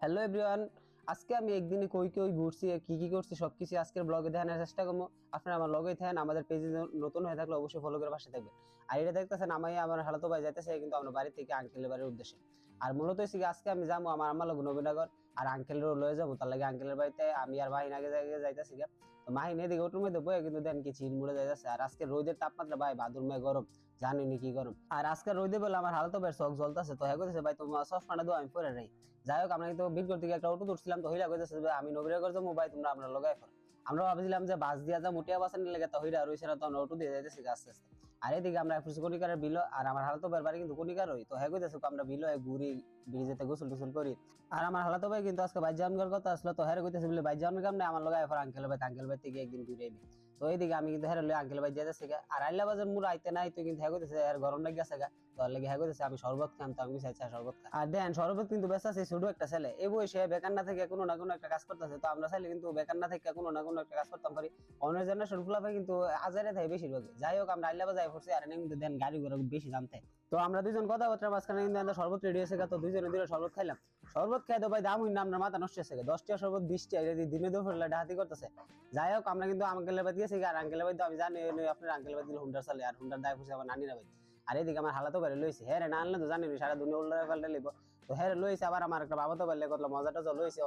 Hello everyone আজকে আমি একদিনে কই কই ঘুরছি, কি কি করছি, সবকিছু আজকের ব্লগে দেখানোর চেষ্টা করব। আপনারা আমার লগে থাকেন, আমাদের পেজে নতুন হয়ে থাকলে অবশ্যই ফলো করে পাশে থাকবেন। আর এটা দেখতেছেন, আমি আমার হালাতো ভাই যাইতেছে, কিন্তু আমার বাড়ি থেকে আঙ্কেলের বাড়ির উদ্দেশ্যে। আর মূলত হচ্ছে আজকে আমি যাব আমার আমার লগে নবীনগর, আর আঙ্কেলেরও লয়ে যাব, তার লাগে আঙ্কেলের বাড়িতে আমি আর মাহিন আগে যাইতেছি গা তো মাহিন এদিকে ওটার মধ্যে বয়ে কিন্তু দেন কি চিল মুড়ে যাইতেছে। আর আজকে রোদের তাপমাত্রা ভাই ভাদুর মেয়ে গরম জানিনি কি গরম। আর আজকে রোদে বেলা আমার হালতো বের চোখ জ্বলতেছে, তো হ্যাঁ ভাই তোমার চশমাটা দাও, আমি পরে রাই। যাই হোক, আমরা কিন্তু বিদ্যুৎ থেকে একটা অটো তুলছিলাম তো হইলা কইতেছে যে আমি নবীনগর যাব ভাই তোমরা আমরা লগাই ফেলো আমরা ভাবছিলাম যে বাস দিয়া যা মুটিয়া বাসের লেগে তো হইরা রইছে না, তো আমরা অটো দিয়ে যাইতেছি আস্তে আস্তে। আর এদিকে আমরা একটু কনিকারের বিলো আর আমার হালতো ভাইয়ের বাড়ি কিন্তু কনিকার হই তো হ্যাঁ কইতেছে আমরা বিলো ঘুরি ব্রিজেতে গোসল টোসল করি। আর আমার হালাতো ভাই কিন্তু আজকে বাইক জাউনগার কথা আসলো, তো হ্যাঁ কইতেছে বলে কাম নেই আমার লগাই ফের আঙ্কেল ভাই আঙ্কেল ভাই থেকে একদিন ঘুরে তো এইদিকে আমি কিন্তু হেরে লই আঙ্কেল ভাই যেতেছে গা। আর আল্লাহ বাজার মুর আইতে নাই, তুই কিন্তু হ্যাঁ করতেছে আর গরম লাগে গেছে গা। তোর লেগে হ্যাঁ করতেছে আমি শরবত খাম। তো আমি চাইছি শরবত খাই আর দেন, শরবত কিন্তু ব্যস্ত আছে ছোট একটা ছেলে। এই বয়সে বেকার না থেকে কোনো না কোনো একটা কাজ করতেছে। তো আমরা চাইলে কিন্তু বেকার না থেকে কোনো না কোনো একটা কাজ করতাম পারি। অন্য জেনারেশন ফুলাফে কিন্তু আজারে থাকে বেশিরভাগ যাই হোক, আমরা আল্লাহ বাজার পড়ছি, আর কিন্তু দেন গাড়ি ঘোড়া বেশি জানতে তো আমরা দুজন কথাবার্তা মাঝখানে কিন্তু আমরা শরবত রেডি হয়েছে তো দুজনে দুটো শরবত খাইলাম। শরবত খাই তো ভাই দাম হইনা আমরা মাথা নষ্ট হয়েছে। দশটা শরবত বিশটা এটা দিনে দুপুরে ডাহাতি করতেছে। যাই হোক আমরা কিন্তু আঙ্কেলের বাদ গেছি আর আঙ্কেলের বাদ আমি জানি আপনার আঙ্কেলের বাদ হুন্ডার চালে আর হুন্ডার দায় ফুসে আমার নানিরা ভাই আর এদিকে আমার হালাতো বেড়ে লইছে। হ্যাঁ রে না আনলে তো জানি না, সারা দুনিয়া উল্টা পাল্টে লিব তো হ্যাঁ লইছে আবার আমার একটা বাবা তো পারলে কত মজাটা তো লইছে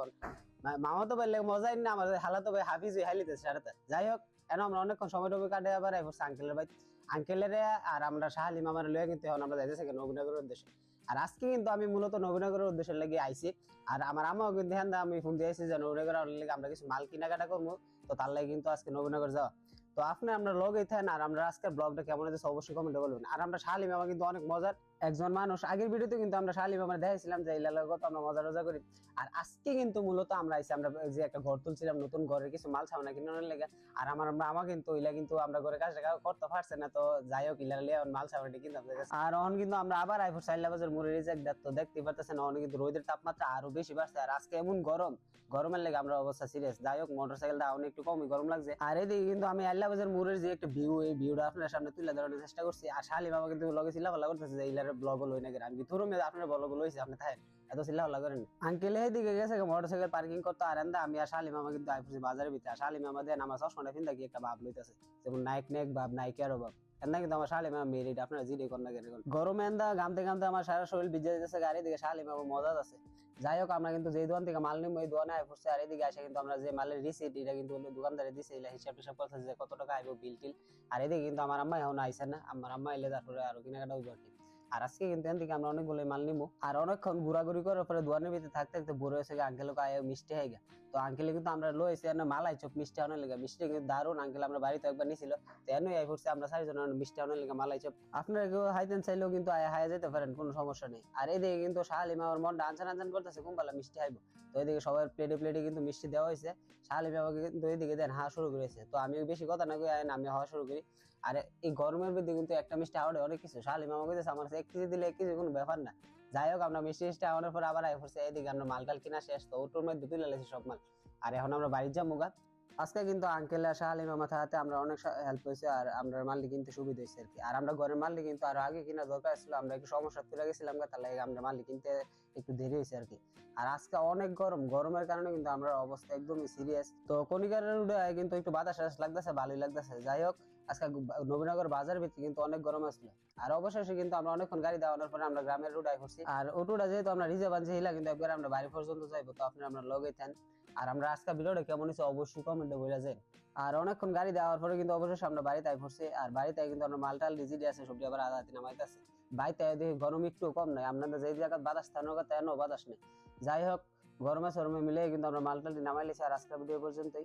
মামা তো পারলে মজাই না আমার হালাতো ভাই হাফিজ হাইলিতেছে সারাতে। যাই হোক এখন আমরা অনেকক্ষণ সময় টবি কাটে আবার আঙ্কেলের বাড়ি আঙ্কেলের আর আমরা শাহালি মামার লয়ে কিন্তু এখন আমরা যাইতেছি নবীনগরের উদ্দেশ্যে। আর আজকে কিন্তু আমি মূলত নবীনগরের উদ্দেশ্যে লেগে আইসি আর আমার আমাও কিন্তু হ্যাঁ আমি ফোন দিয়ে আইছি যে নবীনগর আমরা কিছু মাল কেনাকাটা করব। তো তার লাগে কিন্তু আজকে নবীনগর যাওয়া। তো আপনি আমরা লগেই থাকেন আর আমরা আজকের ব্লগটা কেমন হয়েছে অবশ্যই কমেন্টে বলবেন। আর আমরা শাহালি মামা কিন্তু অনেক মজার একজন মানুষ। আগের ভিডিওতে কিন্তু আমরা শাহালি মামার দেখাইছিলাম যে, এই লালের কত আমরা মজা টজা করি। আর আজকে কিন্তু মূলত আমরা আইছি, আমরা যে একটা ঘর তুলছিলাম, নতুন ঘরের কিছু মাল ছাওনা কিনানোর লেগে। আর আমার আমরা আমা কিন্তু ইলা কিন্তু আমরা ঘরে কাজ করতে পারছে না, তো যাই হোক ইলা লিয়ে মাল ছাওনাটি কিনতাম আর অন কিন্তু আমরা আবার আইফোর সাইলা বাজার মুড়ি রিজেক্ট তো দেখতে পারতেছেন অন কিন্তু রোদের তাপমাত্রা আরও বেশি বাড়ছে। আর আজকে এমন গরম, গরমের লেগে আমরা অবস্থা সিরিয়াস যাই হোক মোটর সাইকেলটা অনেক একটু কমই গরম লাগছে। আর এদিকে কিন্তু আমি আল্লাহ বাজার মুড়ের যে একটা ভিউ এই ভিউটা আপনার সামনে তুলে ধরানোর চেষ্টা করছি। আর শালি বাবা কিন্তু লগে চিল্লা ভালো করতেছে যে ইলার ব্লগ লই না আমি তোর রুমে আপনার ব্লগ লইছি? আপনি থাকেন। এত চিল্লা ভালো করেন আঙ্কেল দিকে গেছে মোটর সাইকেল পার্কিং করতে আর আমি আর শালি মামা কিন্তু আইফুছি বাজারের ভিতরে। শালি মামা দেন আমার সময় ফিন্দা কি একটা ভাব লইতেছে। যেমন নাইক নাইক ভাব নাইকেরও ভাব এন্দা কিন্তু আমার শালি মেরিট আপনারা না কেন? গরমে এন্দা গামতে গামতে আমার সারা শরীর ভিজে আর দিকে শালি মামা মজা আছে। যাই হোক, আমরা কিন্তু যে দোকান থেকে মাল নিব ওই দোকানে আয় পড়ছে আর এদিকে আসে কিন্তু আমরা যে মালের রিসিট এটা কিন্তু দোকানদারে দিছে এলা হিসাব টিসাব যে কত টাকা আইব বিল টিল। আর এদিকে কিন্তু আমার আম্মা এখন আইসে না। আমার আম্মা এলে তারপরে আরও কেনাকাটা হইব আর আজকে কিন্তু এখান থেকে আমরা অনেকগুলো মাল নিবো আর অনেকক্ষণ ঘোরাঘুরি করার পরে দোকানের ভিতরে থাকতে থাকতে বড় হয়েছে আঙ্কেল আয় মিষ্টি হয়ে গেছে তো আঙ্কেলে কিন্তু আমরা লো এসে না মালাই চোখ মিষ্টি আনার লেগে। মিষ্টি কিন্তু দারুণ আঙ্কেল আমরা বাড়িতে একবার নিছিল। তো এনই আই পড়ছে আমরা চারিজন মিষ্টি আনার লেগে মালাই চোখ। আপনারা কেউ হাইতেন চাইলেও কিন্তু আয় হায়া যেতে পারেন, কোনো সমস্যা নেই। আর এদিকে কিন্তু শাহালিমা আমার মনটা আনসান আনসান করতেছে কোনবেলা মিষ্টি খাইবো। তো এদিকে সবার প্লেটে প্লেটে কিন্তু মিষ্টি দেওয়া হয়েছে। শাহালিমা কিন্তু এদিকে দেন, হাওয়া শুরু করেছে। তো আমি বেশি কথা না কই আমি হাওয়া শুরু করি। আর, এই গরমের মধ্যে কিন্তু একটা মিষ্টি হাওড়ে অনেক কিছু। শাহালিমা আমাকে দিয়েছে আমার এক কেজি দিলে এক কেজি কোনো ব্যাপার না। যাই হোক, আমরা মিষ্টি মিষ্টি আনার পর আবার আই পড়ছে এদিকে আমরা মাল টাল কিনা শেষ। তো ওটোর মধ্যে তুলে লেছি সব মাল। আর এখন আমরা বাড়ির যাব গা। আজকে কিন্তু আঙ্কেল আর শাহ আলিমা মাথা হাতে আমরা অনেক হেল্প হয়েছে আর আমরা মাল্লি কিনতে সুবিধা হয়েছে আর কি। আর আমরা ঘরের মাল্লি কিন্তু আরও আগে কিনা দরকার ছিল, আমরা একটু সমস্যা তুলে গেছিলাম তার লাগে আমরা মাল্লি কিনতে একটু দেরি হয়েছে আর কি। আর আজকে অনেক গরম, গরমের কারণে কিন্তু আমরা অবস্থা একদমই সিরিয়াস তো কনিকারের উঠে কিন্তু একটু বাতাস লাগতেছে, ভালোই লাগতেছে। যাই হোক আজকে নবীনগর বাজার ভিত্তি কিন্তু অনেক গরম আসলো। আর অবশেষে কিন্তু আমরা অনেকক্ষণ গাড়ি দেওয়ানোর পরে আমরা গ্রামের রুট আই করছি আর ওটুটা যেহেতু আমরা রিজার্ভ আনছি হিলা কিন্তু একবার আমরা বাড়ি পর্যন্ত যাইবো, তো আপনি আমরা লগে থান। আর আমরা আজকে ভিডিওটা কেমন হয়েছে অবশ্যই কমেন্টে বলে যান। আর অনেকক্ষণ গাড়ি দেওয়ার পরে কিন্তু অবশেষে আমরা বাড়িতে পড়ছি আর বাড়িতে কিন্তু আমরা মালটাল ডিজিডি আছে সবজি আবার আধা হাতি নামাইতেছে বাড়িতে দেখি গরম একটু কম নাই আপনাদের যে জায়গা বাতাস থানো তেন বাতাস নেই। যাই হোক গরমে সরমে মিলে কিন্তু আমরা মালটালটি নামাইলেছি আর আজকের ভিডিও পর্যন্তই।